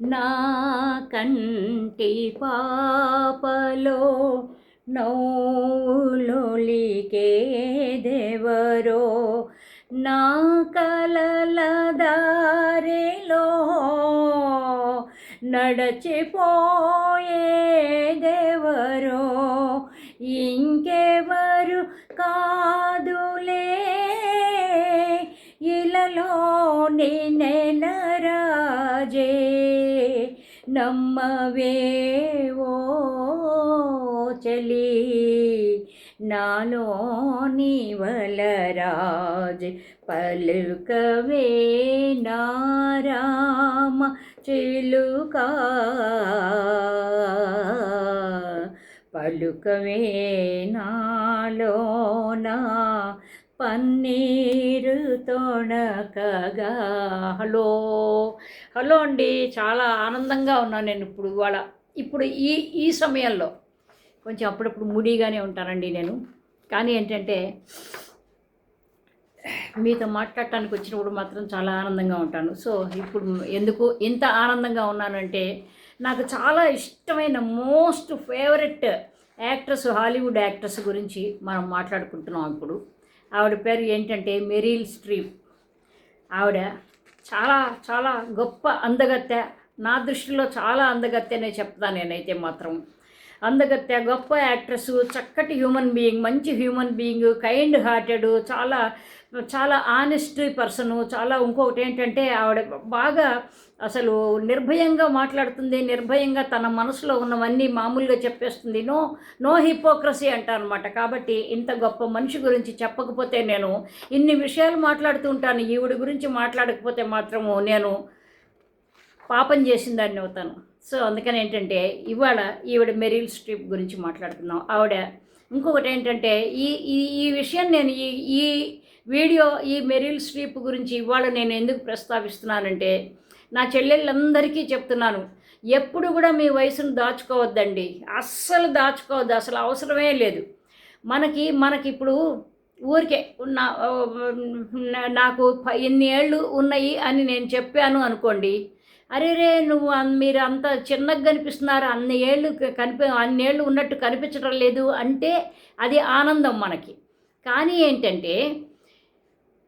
నా కంటి పాపలో నవ్వులొలికేదెవరో నా కలల దారిలో నడచిపోయే దేవరో ఇంకెవరు కాదులే ఇలలో నెలరాజే నమ్మవేవో చలి. నాలో వలరాజ్ పలుకవే నారామ చిలుకా. పలుకవే నాలోనా పన్నీరు తొణకగా హలో. హలో అండి. చాలా ఆనందంగా ఉన్నాను నేను ఇప్పుడు ఇవాళ. ఇప్పుడు ఈ ఈ సమయంలో కొంచెం అప్పుడప్పుడు మూడీగానే ఉంటానండి నేను. కానీ ఏంటంటే మీతో మాట్లాడటానికి వచ్చినప్పుడు మాత్రం చాలా ఆనందంగా ఉంటాను. సో ఇప్పుడు ఎందుకు ఎంత ఆనందంగా ఉన్నానంటే నాకు చాలా ఇష్టమైన most favourite actress Hollywood actress గురించి మనం మాట్లాడుకుంటున్నాం ఇప్పుడు. ఆవిడ పేరు ఏంటంటే మెరీల్ స్ట్రీప్. ఆవిడ చాలా చాలా గొప్ప అందగత్తె. నా దృష్టిలో చాలా అందగత్తెనే చెప్తాను నేనైతే మాత్రం. అందగత్తె గొప్ప యాక్ట్రెస్ చక్కటి హ్యూమన్ బీయింగ్ మంచి హ్యూమన్ బీయింగ్ కైండ్ హార్టెడ్ చాలా చాలా ఆనెస్ట్ పర్సను చాలా ఇంకొకటి ఏంటంటే ఆవిడ బాగా అసలు నిర్భయంగా మాట్లాడుతుంది నిర్భయంగా తన మనసులో ఉన్నవన్నీ మామూలుగా చెప్పేస్తుంది. నో నో హిపోక్రసీ అంటారనమాట కాబట్టి ఇంత గొప్ప మనిషి గురించి చెప్పకపోతే నేను ఇన్ని విషయాలు మాట్లాడుతూ ఉంటాను ఈవిడ గురించి మాట్లాడకపోతే మాత్రము నేను పాపం చేసిందాన్ని అవుతాను. సో అందుకని ఏంటంటే ఇవాళ ఈవిడ మెరిల్ స్ట్రీప్ గురించి మాట్లాడుతున్నాం ఆవిడ ఇంకొకటి ఏంటంటే ఈ ఈ ఈ విషయం నేను ఈ ఈ వీడియో ఈ మెరిల్ స్ట్రీప్ గురించి ఇవాళ నేను ఎందుకు ప్రస్తావిస్తున్నానంటే నా చెల్లెళ్ళందరికీ చెప్తున్నాను. ఎప్పుడు కూడా మీ వయసును దాచుకోవద్దండి. అస్సలు దాచుకోవద్దు. అసలు అవసరమే లేదు. మనకి మనకి ఇప్పుడు ఊరికే ఉన్న నాకు ప- ఎన్ని ఏళ్ళు ఉన్నాయి అని నేను చెప్పాను అనుకోండి అరే రే నువ్వు మీరు అంత చిన్నగా కనిపిస్తున్నారు. అన్ని ఏళ్ళు కనిపి అన్ని ఏళ్ళు ఉన్నట్టు కనిపించడం లేదు అంటే అది ఆనందం మనకి. కానీ ఏంటంటే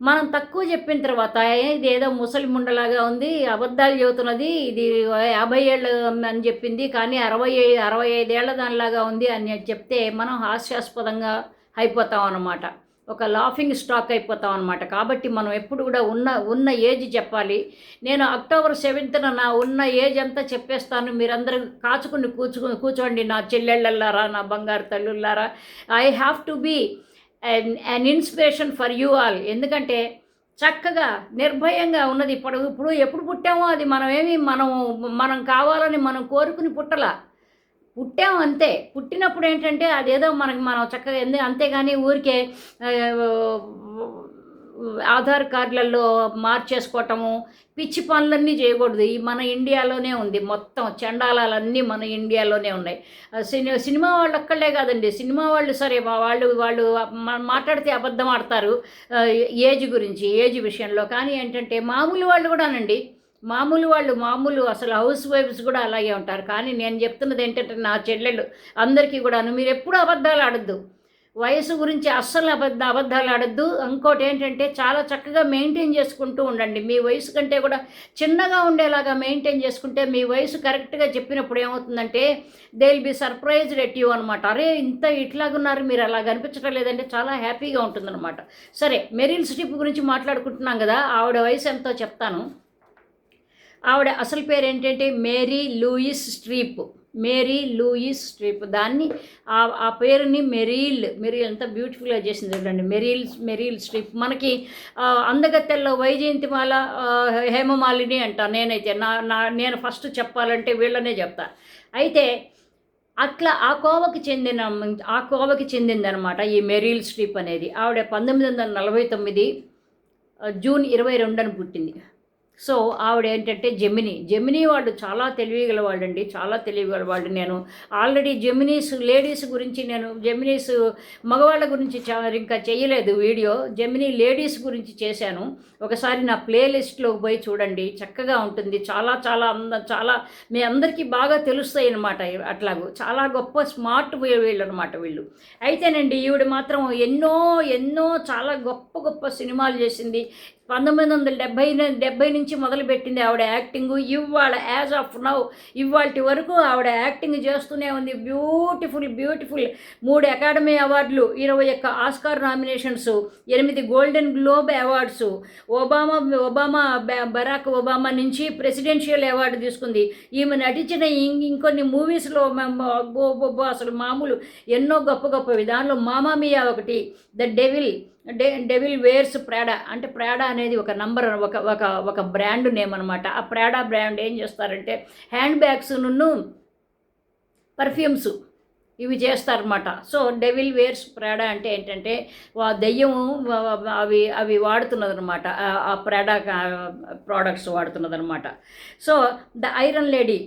మనం తక్కువ చెప్పిన తర్వాత "ఏ, ఇది ఏదో ముసలి ముండలాగా ఉంది అబద్ధాలు చెబుతున్నది ఇది యాభై ఏళ్ళు అని చెప్పింది కానీ అరవై అరవై ఐదేళ్ళ దానిలాగా ఉంది అని చెప్తే మనం హాస్యాస్పదంగా అయిపోతాం అన్నమాట. ఒక లాఫింగ్ స్టాక్ అయిపోతాం అనమాట కాబట్టి మనం ఎప్పుడు కూడా ఉన్న ఉన్న ఏజ్ చెప్పాలి. నేను అక్టోబర్ సెవెంత్న నా ఉన్న ఏజ్ అంతా చెప్పేస్తాను. మీరందరూ కాచుకుని కూర్చుకుని కూర్చోండి నా చెల్లెళ్ళల్లారా నా బంగారు తల్లుల్లారా. I have to be an inspiration for you all ఎందుకంటే చక్కగా నిర్భయంగా ఉన్నది ఇప్పుడు ఇప్పుడు ఎప్పుడు పుట్టామో అది మనమేమి మనం మనం కావాలని మనం కోరుకుని పుట్టలా. పుట్టాం అంతే. పుట్టినప్పుడు ఏంటంటే అదేదో మనకి మనం చక్కగా ఎందు అంతేగాని ఊరికే ఆధార్ కార్డులలో మార్చేసుకోవటము పిచ్చి పనులన్నీ చేయకూడదు. ఈ మన ఇండియాలోనే ఉంది మొత్తం. చండాలాలన్నీ మన ఇండియాలోనే ఉన్నాయి. సినిమా సిని సినిమా వాళ్ళు ఒక్కళ్ళే కాదండి. సినిమా వాళ్ళు సరే వాళ్ళు వాళ్ళు మాట్లాడితే అబద్ధం ఆడతారు. ఏజ్ గురించి ఏజ్ విషయంలో. కానీ ఏంటంటే మామూలు వాళ్ళు కూడానండి. మామూలు వాళ్ళు మామూలు అసలు హౌస్ వైఫ్స్ కూడా అలాగే ఉంటారు. కానీ నేను చెప్తున్నది ఏంటంటే నా చెల్లెళ్ళు అందరికీ కూడాను మీరు ఎప్పుడూ అబద్ధాలు ఆడద్దు. వయసు గురించి అస్సలు అబద్ధ అబద్ధాలు ఆడద్దు. ఇంకోటి ఏంటంటే చాలా చక్కగా మెయింటైన్ చేసుకుంటూ ఉండండి. మీ వయసు కంటే కూడా చిన్నగా ఉండేలాగా మెయింటైన్ చేసుకుంటే మీ వయసు కరెక్ట్గా చెప్పినప్పుడు ఏమవుతుందంటే they will be surprised at you అనమాట అరే ఇంత ఇట్లాగున్నారు మీరు అలా కనిపించడం లేదంటే చాలా హ్యాపీగా ఉంటుందన్నమాట. సరే మెరిల్ స్ట్రిప్ గురించి మాట్లాడుకుంటున్నాం కదా ఆవిడ వయసు ఎంతో చెప్తాను. ఆవిడ అసలు పేరు ఏంటంటే Mary Louise Streep. Mary Louise Streep. దాన్ని ఆ ఆ పేరుని మెరీల్ మెరీల్ ఎంత బ్యూటిఫుల్గా చేసింది చూడండి. Meryl Meryl Streep. మనకి అందగత్తెల్లో వైజయంతిమాల హేమమాలిని అంటా నేనైతే. నా నా నేను ఫస్ట్ చెప్పాలంటే వీళ్ళనే చెప్తా. అయితే అట్లా ఆ కోవకి చెందిన ఆ కోవకి చెందిందనమాట ఈ మెరీల్ స్ట్రిప్ అనేది. ఆవిడ పంతొమ్మిది వందల నలభై తొమ్మిది జూన్ ఇరవై రెండున పుట్టింది. సో ఆవిడ ఏంటంటే జెమిని. జెమిని వాళ్ళు చాలా తెలివిగల వాళ్ళండి చాలా తెలివిగల వాళ్ళు నేను. ఆల్రెడీ జెమినీస్ లేడీస్ గురించి నేను జెమినీస్ మగవాళ్ళ గురించి ఇంకా చేయలేదు వీడియో. జెమినీ లేడీస్ గురించి చేశాను. ఒకసారి నా ప్లేలిస్ట్లో పోయి చూడండి. చక్కగా ఉంటుంది. చాలా చాలా అంద చాలా మీ అందరికీ బాగా తెలుస్తాయి అనమాట అట్లాగూ చాలా గొప్ప స్మార్ట్ వీళ్ళు అనమాట వీళ్ళు. అయితేనండి ఈవిడ మాత్రం ఎన్నో ఎన్నో చాలా గొప్ప గొప్ప సినిమాలు చేసింది. పంతొమ్మిది వందల డెబ్బై డెబ్బై నుంచి మొదలుపెట్టింది ఆవిడ యాక్టింగ్. ఇవాళ యాజ్ ఆఫ్ నౌ ఇవాళ వరకు ఆవిడ యాక్టింగ్ చేస్తూనే ఉంది. Beautiful beautiful. మూడు అకాడమీ అవార్డులు ఇరవై ఒక్క ఆస్కార్ నామినేషన్స్ ఎనిమిది golden globe awards. Obama Obama Barack Obama నుంచి ప్రెసిడెన్షియల్ అవార్డు తీసుకుంది. ఈమె నటించిన ఇంకొన్ని మూవీస్లో అసలు మామూలు ఎన్నో గొప్ప గొప్పవి. దానిలో మామామియా ఒకటి the devil day devil wears Prada అంటే ప్రాడా అనేది ఒక నంబర్ ఒక ఒక ఒక బ్రాండ్ నేమ్ అనమాట ఆ ప్రాడా బ్రాండ్ ఏం చేస్తారంటే హ్యాండ్ బ్యాగ్స్ నున్ను పర్ఫ్యూమ్స్ ఇవి చేస్తారన్నమాట. సో డెవిల్ వేర్స్ ప్రాడా అంటే ఏంటంటే వా దెయ్యం అవి అవి వాడుతున్నదనమాట ఆ- ఆ Prada products వాడుతున్నదనమాట so the iron lady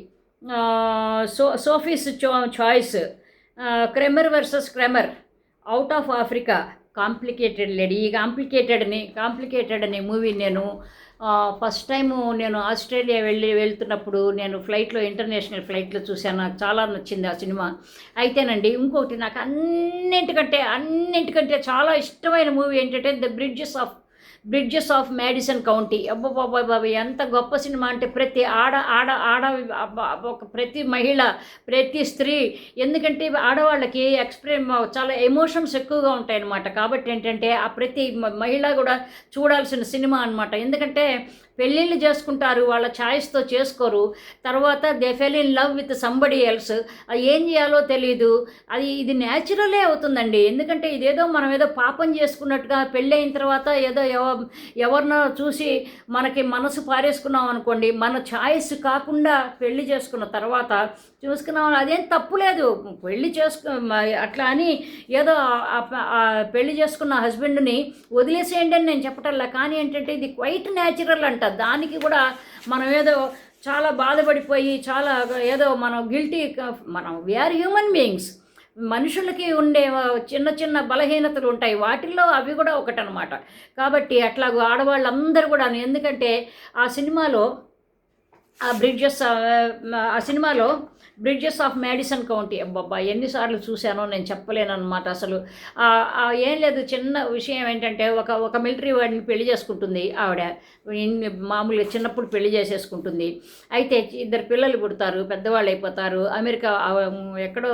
so Sophie's చో choice Kramer versus Kramer out of Africa complicated lady ఈ కాంప్లికేటెడ్ అని కాంప్లికేటెడ్ అనే మూవీ నేను ఫస్ట్ టైము నేను ఆస్ట్రేలియా వెళ్ళి వెళ్తున్నప్పుడు నేను ఫ్లైట్లో ఇంటర్నేషనల్ ఫ్లైట్లో చూశాను. నాకు చాలా నచ్చింది ఆ సినిమా. అయితేనండి ఇంకొకటి నాకు అన్నింటికంటే అన్నింటికంటే చాలా ఇష్టమైన మూవీ ఏంటంటే the bridges of bridges of Madison County అబ్బాబాబాబా ఎంత గొప్ప సినిమా అంటే ప్రతి ఆడ ఆడ ఆడ ఒక ప్రతి మహిళ ప్రతి స్త్రీ ఎందుకంటే ఆడవాళ్ళకి ఎక్స్ప్రె చాలా ఎమోషన్స్ ఎక్కువగా ఉంటాయన్నమాట. కాబట్టి ఏంటంటే ఆ ప్రతి మహిళ కూడా చూడాల్సిన సినిమా అన్నమాట. ఎందుకంటే పెళ్ళిళ్ళు చేసుకుంటారు వాళ్ళ ఛాయిస్తో చేసుకోరు. తర్వాత they fell in love with somebody else. అది ఏం చేయాలో తెలియదు అది ఇది న్యాచురలే అవుతుందండి. ఎందుకంటే ఇదేదో మనం ఏదో పాపం చేసుకున్నట్టుగా పెళ్ళి అయిన తర్వాత ఏదో ఎవరినో చూసి మనకి మనసు పారేసుకున్నాం అనుకోండి మన ఛాయిస్ కాకుండా పెళ్ళి చేసుకున్న తర్వాత చూసుకున్నాం అదేం తప్పు లేదు. పెళ్ళి చేసుకు అట్లా అని ఏదో పెళ్ళి చేసుకున్న హస్బెండ్ని వదిలేసేయండి అని నేను చెప్పటల్లా కానీ ఏంటంటే ఇది క్వైట్ న్యాచురల్ అంట. దానికి కూడా మనం ఏదో చాలా బాధపడిపోయి చాలా ఏదో మనం గిల్టీ మనం వీఆర్ హ్యూమన్ బీయింగ్స్ మనుషులకి ఉండే చిన్న చిన్న బలహీనతలు ఉంటాయి. వాటిల్లో అవి కూడా ఒకటనమాట కాబట్టి అట్లాగూ ఆడవాళ్ళందరూ కూడా ఎందుకంటే ఆ సినిమాలో ఆ బ్రిడ్జెస్ ఆ సినిమాలో బ్రిడ్జెస్ ఆఫ్ మ్యాడిసన్ కౌంటీ అబ్బబ్బా ఎన్నిసార్లు చూశానో నేను చెప్పలేనమాట అసలు. ఏం లేదు చిన్న విషయం ఏంటంటే ఒక ఒక మిలిటరీ వాడిని పెళ్ళి చేసుకుంటుంది ఆవిడ. మామూలుగా చిన్నప్పుడు పెళ్ళి చేసేసుకుంటుంది. అయితే ఇద్దరు పిల్లలు పుడతారు పెద్దవాళ్ళు అయిపోతారు. అమెరికా ఎక్కడో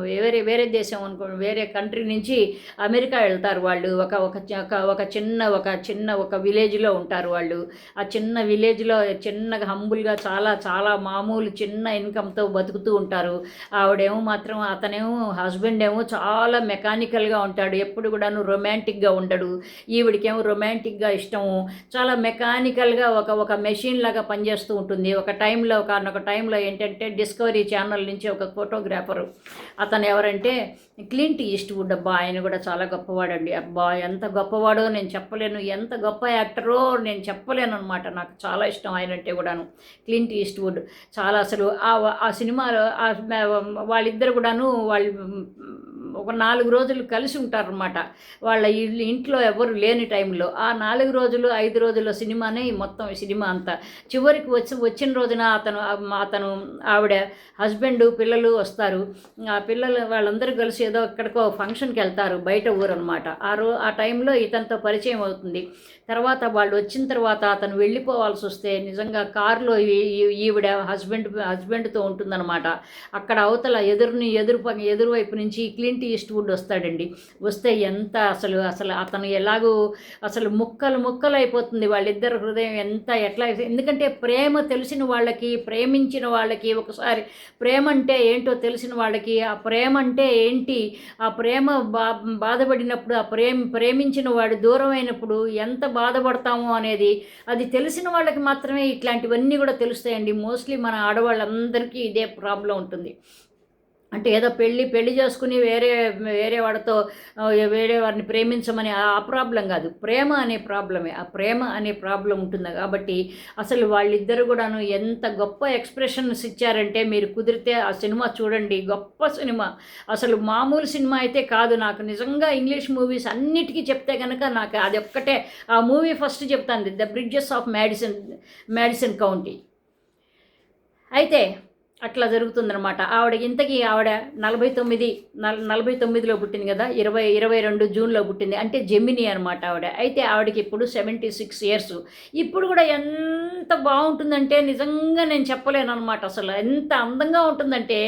వేరే వేరే దేశం అనుకో వేరే కంట్రీ నుంచి అమెరికా వెళ్తారు వాళ్ళు. ఒక ఒక ఒక- ఒక చిన్న ఒక చిన్న ఒక విలేజ్లో ఉంటారు వాళ్ళు. ఆ చిన్న విలేజ్లో చిన్నగా హంబుల్గా చాలా చాలా మామూలు చిన్న ఇన్కమ్తో బతుకుతూ ఉంటారు. ఆవిడేమో మాత్రం అతనేమో హస్బెండ్ ఏమో చాలా మెకానికల్గా ఉంటాడు. ఎప్పుడు కూడాను రొమాంటిక్గా ఉండడు. ఈవిడికేమో రొమాంటిక్గా ఇష్టము. చాలా మెకానికల్గా ఒక ఒక మెషిన్ లాగా పనిచేస్తూ ఉంటుంది. ఒక టైంలో ఒక టైంలో ఏంటంటే డిస్కవరీ ఛానల్ నుంచి ఒక ఫోటోగ్రాఫరు. అతను ఎవరంటే క్లింట్ ఈస్ట్ వుడ్ అబ్బా ఆయన కూడా చాలా గొప్పవాడండి. అబ్బా ఎంత గొప్పవాడో నేను చెప్పలేను. ఎంత గొప్ప యాక్టరో నేను చెప్పలేను అనమాట నాకు చాలా ఇష్టం ఆయన అంటే కూడాను. క్లింట్ ఈస్ట్ వుడ్ చాలా అసలు ఆ ఆ సినిమాలో వాళ్ళిద్దరు కూడాను వాళ్ళు ఒక నాలుగు రోజులు కలిసి ఉంటారనమాట వాళ్ళ ఇల్లు ఇంట్లో ఎవరు లేని టైంలో. ఆ నాలుగు రోజులు ఐదు రోజుల సినిమానే మొత్తం సినిమా అంతా. చివరికి వచ్చి వచ్చిన రోజున అతను అతను ఆవిడ హస్బెండ్ పిల్లలు వస్తారు. ఆ పిల్లలు వాళ్ళందరూ కలిసి ఏదో ఎక్కడికో ఫంక్షన్కి వెళ్తారు బయట ఊరు అనమాట ఆ రో ఆ టైంలో ఇతనితో పరిచయం అవుతుంది. తర్వాత వాళ్ళు వచ్చిన తర్వాత అతను వెళ్ళిపోవాల్సి వస్తే నిజంగా కారులో ఈ- ఈవిడ హస్బెండ్ హస్బెండ్తో ఉంటుందన్నమాట. అక్కడ అవతల ఎదురుని ఎదురు ఎదురువైపు నుంచి క్లింట్ ఈస్ట్ వుడ్ వస్తాడండి. వస్తే ఎంత అసలు అసలు అతను ఎలాగో అసలు ముక్కలు ముక్కలు అయిపోతుంది వాళ్ళిద్దరు హృదయం ఎంత ఎట్లా ఎందుకంటే ప్రేమ తెలిసిన వాళ్ళకి ప్రేమించిన వాళ్ళకి ఒకసారి ప్రేమ అంటే ఏంటో తెలిసిన వాళ్ళకి ఆ ప్రేమ అంటే ఏంటి ఆ ప్రేమ బా బాధపడినప్పుడు ఆ ప్రేమ ప్రేమించిన వాడు దూరమైనప్పుడు ఎంత బాధపడతాము అనేది అది తెలిసిన వాళ్ళకి మాత్రమే ఇట్లాంటివన్నీ కూడా తెలుస్తాయండి. మోస్ట్లీ మన ఆడవాళ్ళందరికీ ఇదే ప్రాబ్లం ఉంటుంది. అంటే ఏదో పెళ్ళి పెళ్ళి చేసుకుని వేరే వేరే వాడితో వేరే వారిని ప్రేమించమని ఆ ప్రాబ్లం కాదు. ప్రేమ అనే ప్రాబ్లమే. ఆ ప్రేమ అనే ప్రాబ్లం ఉంటుంది? కాబట్టి అసలు వాళ్ళిద్దరు కూడాను ఎంత గొప్ప ఎక్స్ప్రెషన్స్ ఇచ్చారంటే మీరు కుదిరితే ఆ సినిమా చూడండి. గొప్ప సినిమా. అసలు మామూలు సినిమా అయితే కాదు. నాకు నిజంగా ఇంగ్లీష్ మూవీస్ అన్నిటికీ చెప్తే కనుక నాకు అది ఒక్కటే. ఆ మూవీ ఫస్ట్ చెప్తాను. The bridges of Madison Madison County. అయితే అట్లా జరుగుతుందనమాట ఆవిడ ఇంతకీ ఆవిడ నలభై తొమ్మిది నలభై తొమ్మిదిలో పుట్టింది కదా ఇరవై ఇరవై రెండు జూన్లో పుట్టింది. అంటే జెమిని అనమాట ఆవిడ. అయితే ఆవిడకి ఇప్పుడు సెవెంటీ సిక్స్ ఇయర్స్ ఇప్పుడు కూడా ఎంత బాగుంటుందంటే నిజంగా నేను చెప్పలేను అనమాట అసలు. ఎంత అందంగా ఉంటుందంటే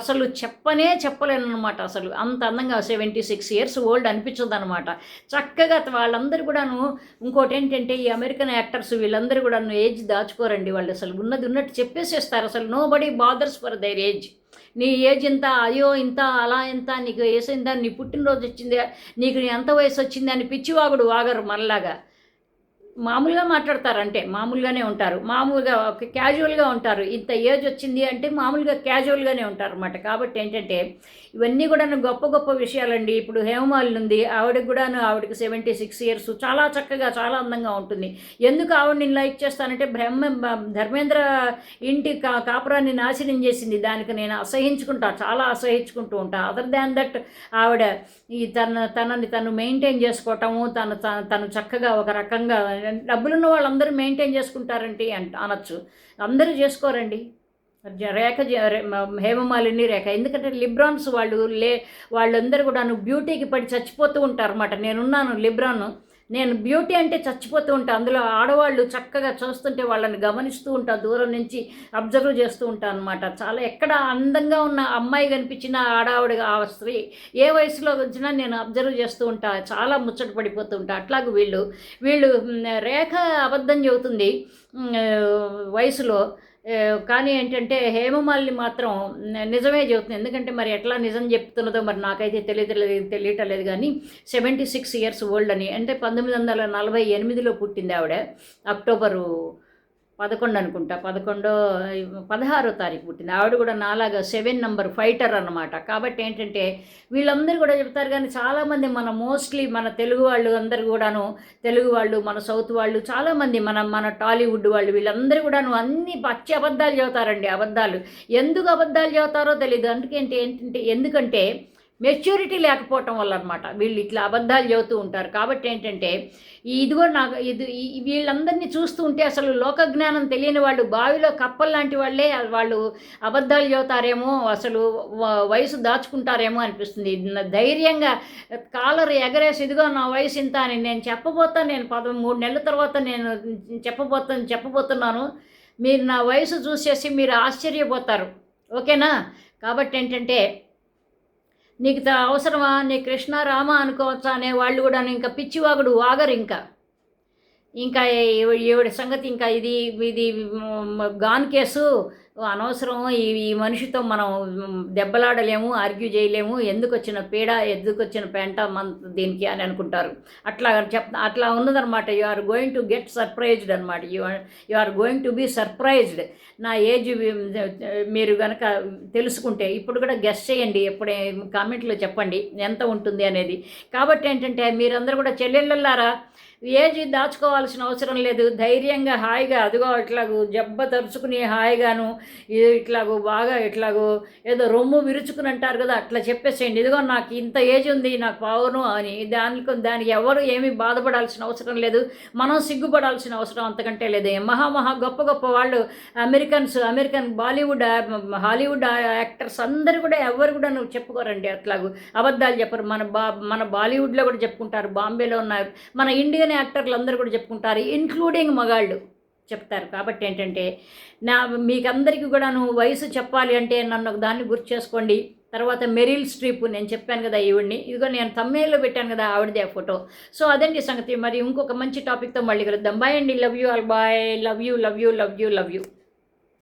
అసలు చెప్పనే చెప్పలేను అనమాట అసలు. అంత అందంగా సెవెంటీ సిక్స్ ఇయర్స్ ఓల్డ్ అనిపించదు అనమాట చక్కగా వాళ్ళందరూ కూడాను ఇంకోటి ఏంటంటే ఈ అమెరికన్ యాక్టర్స్ వీళ్ళందరూ కూడా ఏజ్ దాచుకోరండి వాళ్ళు అసలు. ఉన్నది ఉన్నట్టు చెప్పేసేస్తారు. అసలు nobody bothers for their age. నీ ఏజ్ ఇంత అయ్యో ఇంత అలా ఇంత నీకు వేసిందా నీ పుట్టినరోజు వచ్చింది నీకు ఎంత వయసు వచ్చింది అని పిచ్చివాగుడు వాగరు మనలాగా. మామూలుగా మాట్లాడతారు అంటే మామూలుగానే ఉంటారు. మామూలుగా ఒక క్యాజువల్గా ఉంటారు. ఇంత ఏజ్ వచ్చింది అంటే మామూలుగా క్యాజువల్గానే ఉంటారు అన్నమాట కాబట్టి ఏంటంటే ఇవన్నీ కూడా గొప్ప గొప్ప విషయాలండి. ఇప్పుడు హేమమాలి ఉంది ఆవిడకి కూడాను ఆవిడకి సెవెంటీ సిక్స్ ఇయర్స్ చాలా చక్కగా చాలా అందంగా ఉంటుంది. ఎందుకు ఆవిడ నేను లైక్ చేస్తానంటే బ్రహ్మ ధర్మేంద్ర ఇంటి కా కాపురాన్ని నాశనం చేసింది. దానికి నేను అసహించుకుంటా చాలా అసహించుకుంటూ ఉంటా. అదర్ దాన్ దట్ ఆవిడ ఈ తన తనని తను మెయింటైన్ చేసుకోవటము తను తను తను చక్కగా ఒక రకంగా డబ్బులున్న వాళ్ళందరూ మెయింటైన్ చేసుకుంటారంటే అంట అనొచ్చు. అందరూ చేసుకోరండి. రేఖ హేమమాలిని రేఖ. ఎందుకంటే లిబ్రాన్స్ వాళ్ళు లే వాళ్ళందరూ కూడా బ్యూటీకి పడి చచ్చిపోతూ ఉంటారు అనమాట నేనున్నాను లిబ్రాన్. నేను బ్యూటీ అంటే చచ్చిపోతూ ఉంటాను అందులో ఆడవాళ్ళు చక్కగా చూస్తుంటే వాళ్ళని గమనిస్తూ ఉంటాను దూరం నుంచి అబ్జర్వ్ చేస్తూ ఉంటాను అనమాట చాలా ఎక్కడ అందంగా ఉన్న అమ్మాయి కనిపించిన ఆడావిడ ఆ స్త్రీ ఏ వయసులో వచ్చినా నేను అబ్జర్వ్ చేస్తూ ఉంటా. చాలా ముచ్చట పడిపోతూ ఉంటా. అట్లాగే వీళ్ళు వీళ్ళు రేఖ అబద్ధం చెబుతుంది. వయసులో కానీ ఏంటంటే హేమమాలిని మాత్రం నిజమే చెబుతుంది ఎందుకంటే మరి ఎట్లా నిజం చెప్తున్నదో మరి నాకైతే తెలియదు తెలియటలేదు కానీ సెవెంటీ సిక్స్ ఇయర్స్ ఓల్డ్ అని. అంటే పంతొమ్మిది వందల నలభై ఎనిమిదిలో పుట్టింది ఆవిడ. అక్టోబరు పదకొండు అనుకుంటా. పదకొండో పదహారో తారీఖు పుట్టింది. ఆవిడ కూడా నాలాగా సెవెన్ నంబర్ ఫైటర్ అనమాట కాబట్టి ఏంటంటే వీళ్ళందరూ కూడా చెప్తారు కానీ చాలామంది మన మోస్ట్లీ మన తెలుగు వాళ్ళు అందరు కూడాను తెలుగు వాళ్ళు మన సౌత్ వాళ్ళు చాలామంది మన మన టాలీవుడ్ వాళ్ళు వీళ్ళందరూ కూడాను అన్ని పచ్చి అబద్ధాలు చెబుతారండి అబద్ధాలు. ఎందుకు అబద్ధాలు చెబుతారో తెలియదు అందుకేంటి ఏంటంటే ఎందుకంటే మెచ్యూరిటీ లేకపోవటం వల్ల అనమాట వీళ్ళు ఇట్లా అబద్ధాలు చెబుతూ ఉంటారు. కాబట్టి ఏంటంటే ఈ ఇదిగో నాకు ఇది వీళ్ళందరినీ చూస్తూ ఉంటే అసలు లోక జ్ఞానం తెలియని వాళ్ళు బావిలో కప్పలు లాంటి వాళ్ళే వాళ్ళు అబద్ధాలు చెబుతారేమో అసలు వయసు దాచుకుంటారేమో అనిపిస్తుంది. ధైర్యంగా కాలర్ ఎగరేసి ఇదిగో నా వయసు ఇంత అని నేను చెప్పబోతా నేను పద మూడు నెలల తర్వాత నేను చెప్పబోతాను చెప్పబోతున్నాను. మీరు నా వయసు చూసేసి మీరు ఆశ్చర్యపోతారు. ఓకేనా? కాబట్టి ఏంటంటే నీకు త- అవసరమా? నీ కృష్ణ రామ అనుకోవచ్చా అనే వాళ్ళు కూడా ఇంకా పిచ్చివాగుడు వాగరు ఇంకా. ఇంకా ఈవి- ఈవిడ సంగతి ఇంకా ఇది ఇది గాన్ కేసు అనవసరం ఈ ఈ మనిషితో మనం దెబ్బలాడలేము ఆర్గ్యూ చేయలేము ఎందుకు వచ్చిన పీడ ఎందుకు వచ్చిన పెంట మన దీనికి అని అనుకుంటారు. అట్లా చెప్ అట్లా ఉన్నదనమాట you are going to get surprised అనమాట you are you are going to be surprised నా ఏజ్ మీరు కనుక తెలుసుకుంటే ఇప్పుడు కూడా గెస్ట్ చేయండి. ఎప్పుడే కామెంట్లో చెప్పండి. ఎంత ఉంటుంది అనేది. కాబట్టి ఏంటంటే మీరందరూ కూడా చెల్లెళ్ళలారా ఏజ్ దాచుకోవాల్సిన అవసరం లేదు. ధైర్యంగా హాయిగా అదిగో అట్లా జబ్బ తరుచుకుని హాయిగాను ఇది ఇట్లాగో బాగా ఇట్లాగో ఏదో రొమ్ము విరుచుకుని అంటారు కదా అట్లా చెప్పేసేయండి. ఇదిగో నాకు ఇంత ఏజ్ ఉంది నాకు పావును అని. దానికి దానికి ఎవరు ఏమీ బాధపడాల్సిన అవసరం లేదు. మనం సిగ్గుపడాల్సిన అవసరం అంతకంటే లేదు. మహా మహా గొప్ప గొప్ప వాళ్ళు Americans American Bollywood Hollywood actors అందరు కూడా ఎవరు కూడా నువ్వు చెప్పుకోరండి అట్లాగూ. అబద్ధాలు చెప్పరు. మన బా మన బాలీవుడ్లో కూడా చెప్పుకుంటారు. బాంబేలో ఉన్న మన ఇండియన్ యాక్టర్లు అందరూ కూడా చెప్పుకుంటారు ఇంక్లూడింగ్ మగాళ్ళు. చెప్తారు. కాబట్టి ఏంటంటే నా మీకందరికీ కూడా నువ్వు వయసు చెప్పాలి అంటే నన్ను ఒక దాన్ని గుర్తు చేసుకోండి. తర్వాత మెరిల్ స్ట్రీప్ నేను చెప్పాను కదా ఈవిడ్ని. ఇదిగో నేను తమ్మేలో పెట్టాను కదా ఆవిడదే ఆ ఫోటో. సో అదండి సంగతి. మరి ఇంకొక మంచి టాపిక్తో మళ్ళీ కలుద్దాం. బాయ్ అండి. Love you all bye love you love you love you love you